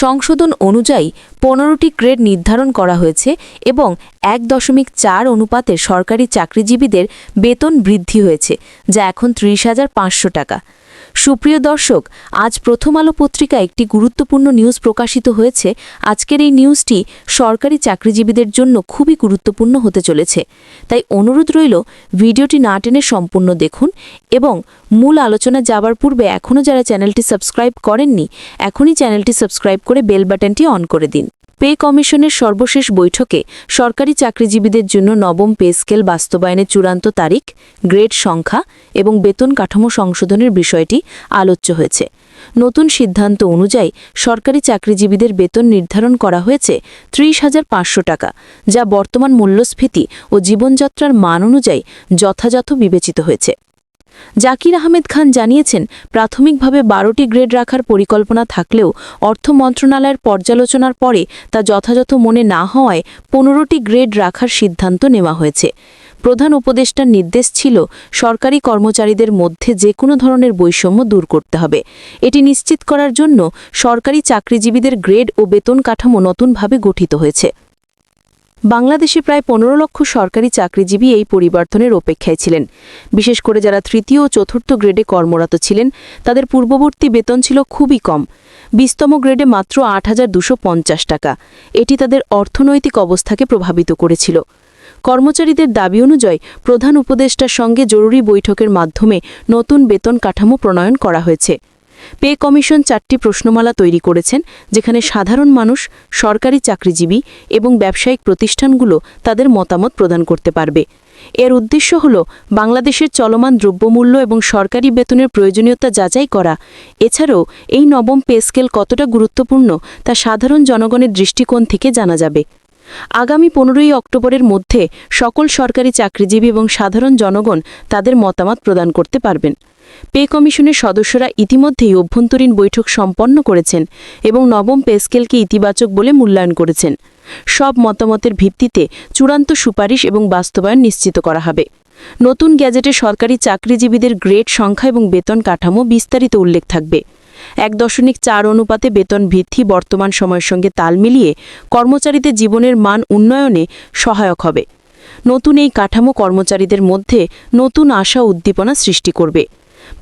সংশোধন অনুযায়ী পনেরোটি গ্রেড নির্ধারণ করা হয়েছে এবং এক দশমিক চার অনুপাতে সরকারি চাকরিজীবীদের বেতন বৃদ্ধি হয়েছে, যা এখন ত্রিশ হাজার পাঁচশো টাকা। সুপ্রিয় দর্শক, আজ প্রথম আলো পত্রিকায় একটি গুরুত্বপূর্ণ নিউজ প্রকাশিত হয়েছে। আজকের এই নিউজটি সরকারি চাকরিজীবীদের জন্য খুবই গুরুত্বপূর্ণ হতে চলেছে। তাই অনুরোধ রইল, ভিডিওটি না টেনে সম্পূর্ণ দেখুন এবং মূল আলোচনা যাবার পূর্বে এখনও যারা চ্যানেলটি সাবস্ক্রাইব করেননি, এখনই চ্যানেলটি সাবস্ক্রাইব করে বেল বাটনটি অন করে দিন। পে কমিশনের সর্বশেষ বৈঠকে সরকারি চাকরিজীবীদের জন্য নবম পে স্কেল বাস্তবায়নের চূড়ান্ত তারিখ, গ্রেড সংখ্যা এবং বেতন কাঠামো সংশোধনের বিষয়টি আলোচ্য হয়েছে। নতুন সিদ্ধান্ত অনুযায়ী সরকারি চাকরিজীবীদের বেতন নির্ধারণ করা হয়েছে ত্রিশ হাজার পাঁচশো টাকা, যা বর্তমান মূল্যস্ফীতি ও জীবনযাত্রার মান অনুযায়ী যথাযথ বিবেচিত হয়েছে। জাকির আহমেদ খান জানিয়েছেন, প্রাথমিকভাবে বারোটি গ্রেড রাখার পরিকল্পনা থাকলেও অর্থ মন্ত্রণালয়ের পর্যালোচনার পরে তা যথাযথ মনে না হওয়ায় পনেরোটি গ্রেড রাখার সিদ্ধান্ত নেওয়া হয়েছে। প্রধান উপদেষ্টার নির্দেশ ছিল, সরকারি কর্মচারীদের মধ্যে যে কোনো ধরনের বৈষম্য দূর করতে হবে। এটি নিশ্চিত করার জন্য সরকারি চাকরিজীবীদের গ্রেড ও বেতন কাঠামো নতুনভাবে গঠিত হয়েছে। বাংলাদেশে প্রায় পনেরো লক্ষ সরকারি চাকরিজীবী এই পরিবর্তনের অপেক্ষায় ছিলেন। বিশেষ করে যারা তৃতীয় ও চতুর্থ গ্রেডে কর্মরত ছিলেন, তাদের পূর্ববর্তী বেতন ছিল খুবই কম। বিশতম গ্রেডে মাত্র আট টাকা। এটি তাদের অর্থনৈতিক অবস্থাকে প্রভাবিত করেছিল। কর্মচারীদের দাবি অনুযায়ী প্রধান উপদেষ্টার সঙ্গে জরুরি বৈঠকের মাধ্যমে নতুন বেতন কাঠামো প্রণয়ন করা হয়েছে। পে কমিশন চারটি প্রশ্নমালা তৈরি করেছেন, যেখানে সাধারণ মানুষ, সরকারি চাকরিজীবী এবং ব্যবসায়িক প্রতিষ্ঠানগুলো তাদের মতামত প্রদান করতে পারবে। এর উদ্দেশ্য হল বাংলাদেশের চলমান দ্রব্যমূল্য এবং সরকারি বেতনের প্রয়োজনীয়তা যাচাই করা। এছাড়াও, এই নবম পে স্কেল কতটা গুরুত্বপূর্ণ তা সাধারণ জনগণের দৃষ্টিকোণ থেকে জানা যাবে। আগামী পনেরোই অক্টোবরের মধ্যে সকল সরকারি চাকরিজীবী এবং সাধারণ জনগণ তাদের মতামত প্রদান করতে পারবেন। পে কমিশনের সদস্যরা ইতিমধ্যেই অভ্যন্তরীণ বৈঠক সম্পন্ন করেছেন এবং নবম পে স্কেলকে ইতিবাচক বলে মূল্যায়ন করেছেন। সব মতামতের ভিত্তিতে চূড়ান্ত সুপারিশ এবং বাস্তবায়ন নিশ্চিত করা হবে। নতুন গ্যাজেটে সরকারি চাকরিজীবীদের গ্রেড, সংখ্যা এবং বেতন কাঠামো বিস্তারিত উল্লেখ থাকবে। এক দশমিক চার অনুপাতে বেতন বৃদ্ধি বর্তমান সময়ের সঙ্গে তাল মিলিয়ে কর্মচারীদের জীবনের মান উন্নয়নে সহায়ক হবে। নতুন এই কাঠামো কর্মচারীদের মধ্যে নতুন আশা উদ্দীপনা সৃষ্টি করবে।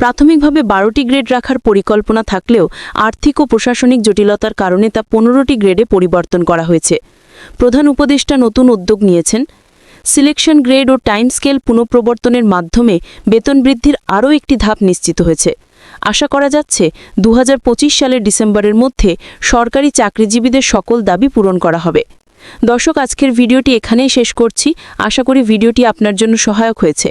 প্রাথমিকভাবে বারোটি গ্রেড রাখার পরিকল্পনা থাকলেও আর্থিক ও প্রশাসনিক জটিলতার কারণে তা পনেরোটি গ্রেডে পরিবর্তন করা হয়েছে। প্রধান উপদেষ্টা নতুন উদ্যোগ নিয়েছেন। সিলেকশন গ্রেড ও টাইম স্কেল পুনঃপ্রবর্তনের মাধ্যমে বেতন বৃদ্ধির আরও একটি ধাপ নিশ্চিত হয়েছে। আশা করা যাচ্ছে দু হাজার পঁচিশ সালের ডিসেম্বরের মধ্যে সরকারি চাকরিজীবীদের সকল দাবি পূরণ করা হবে। দর্শক, আজকের ভিডিওটি এখানেই শেষ করছি। আশা করি ভিডিওটি আপনার জন্য সহায়ক হয়েছে।